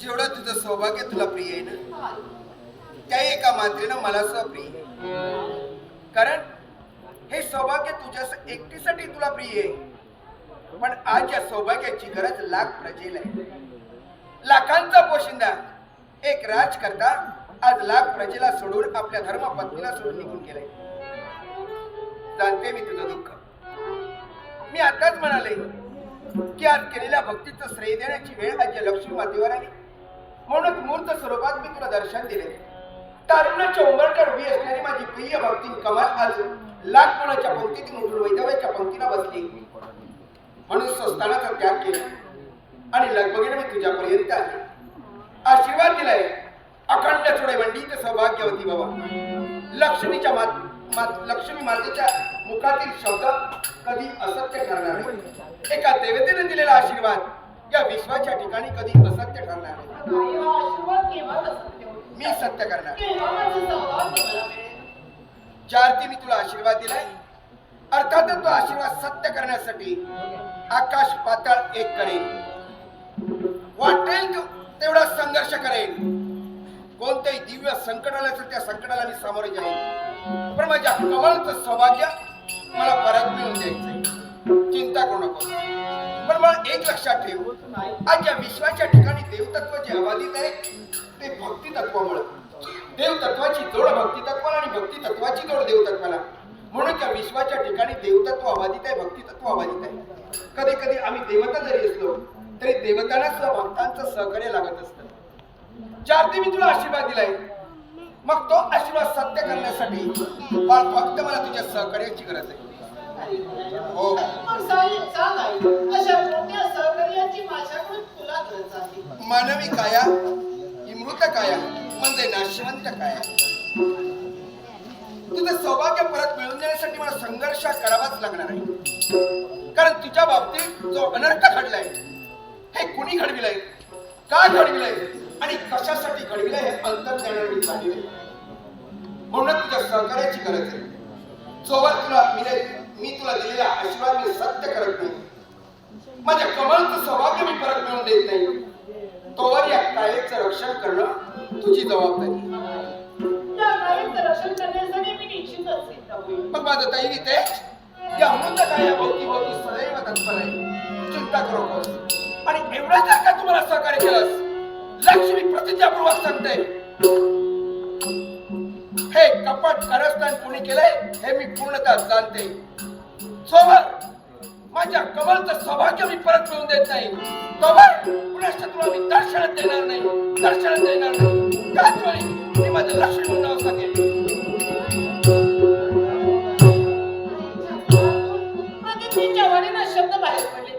जेवढं तुझं सौभाग्य तुला प्रिय आहे ना त्या एका मात्रेनं मला सुद्धा प्रिय कारण हे सौभाग्य तुझ्या एकटीसाठी तुला प्रिय आहे. पण आज या सौभाग्याची गरज लाख प्रजेला आहे. लाखांचा पोशिंदा एक राज करता आज लाख प्रजेला सोडून आपल्या धर्म पत्नीला सोडून निघून गेलाय. जाणते मी तुझं दुःख. मी आताच म्हणाले की आज केलेल्या भक्तीचं श्रेय देण्याची वेळ आज लक्ष्मी मातेवर आली. म्हणून मूर्त स्वरूपात मी तुला दर्शन दिले. तारुण्याच्या उंबरकर उभी असणारी माझी प्रिय भक्ती कमाल आज लाख कोणाच्या पंक्तीतून उठून वैद्यवाच्या पंक्तीला बसली. म्हणून स्वस्तानाचा त्याग केला. आणि लगबगीने मी तुझ्यापर्यंत आले. आशीर्वाद दिलाय. अखंड चोडे मंडित सौभाग्यवती बाबा. लक्ष्मीच्या मात मात- लक्ष्मी मातेच्या मुखातील शब्द कधी असत्य ठरणार नाही. एका देवतेने दिलेला आशीर्वाद या विश्वाच्या ठिकाणी कधी असत्य ठरणार नाही. मी सत्य करणार. ज्या अर्थी मी तुला आशीर्वाद दिलाय अर्थातच तो आशीर्वाद सत्य करण्यासाठी आकाश पाताळ एक करेल. वाटेल तेवढा संघर्ष करेल. कोणत्याही दिव्य संकट आलं तर त्या संकटाला मी सामोरे जाईल पण माझ्या कमलचं सौभाग्य मला परत मिळून द्यायचंय एक लक्षात ठेव आज या विश्वाच्या ठिकाणी देवतत्व जे अबाधित आहे ते भक्ती तत्वामुळे देवतत्वाची जोड भक्ती तत्वाला आणि भक्ती तत्वाची जोड देवतत्वाला. म्हणून त्या विश्वाच्या ठिकाणी देवतत्व अबाधित आहे भक्ती तत्व अबाधित आहे कधी कधी आम्ही देवता जरी असलो तरी देवतांना भक्तांचं सहकार्य लागत असतं. ज्या अर्थी मी तुला आशीर्वाद दिलाय. मग तो आशीर्वाद सत्य करण्यासाठी फक्त मला तुझ्या सहकार्याची गरज आहे. हो मग सांग सांग आई, अशा मोठ्या सहकार्याची माझ्याकडून तुला गरज आहे मानवी काया ही मृत काया म्हणजे नाशवंत काया तुझं सौभाग्य परत मिळवून देण्यासाठी मला संघर्ष करावाच लागणार आहे. कारण तुझ्या बाबतीत जो अनर्थ घडलाय हे कुणी घडविलंय? का घडविलंय? आणि कशासाठी घडविलंय हे अंतर जाणार मी म्हणून तुझ्या सहकार्याची गरज आहे. जोवर तुला मी मी तुला दिलेला आशीर्वाद मी सत्य करत नाही. माझ्या कमळचं सौभाग्य मी परत मिळवून देत नाही. तोवर या कायेचं रक्षण करणं तुझी जबाबदारी. त्या कायमचं रक्षण करण्यासाठी मी निश्चितच सिद्ध होईल. मग माझं ताई या अमृत काया भोवती भोवती सदैव तत्पर आहे. चिंता करू नकोस. आणि एवढं जर का तुम्हाला सहकार्य केलंस लक्ष्मी प्रतिज्ञापूर्वक सांगते. हे कपट कारस्थान कोणी केलंय हे मी पूर्णतः जाणते. सोबत माझ्या कमलचं सौभाग्य मी परत मिळवून देत नाही. तोवर पुन्हा तुला मी दर्शन देणार नाही. दर्शन देणार नाही. त्याच वेळी मी माझं लक्ष्मी नाव सांगेन. शब्द बाहेर पडले.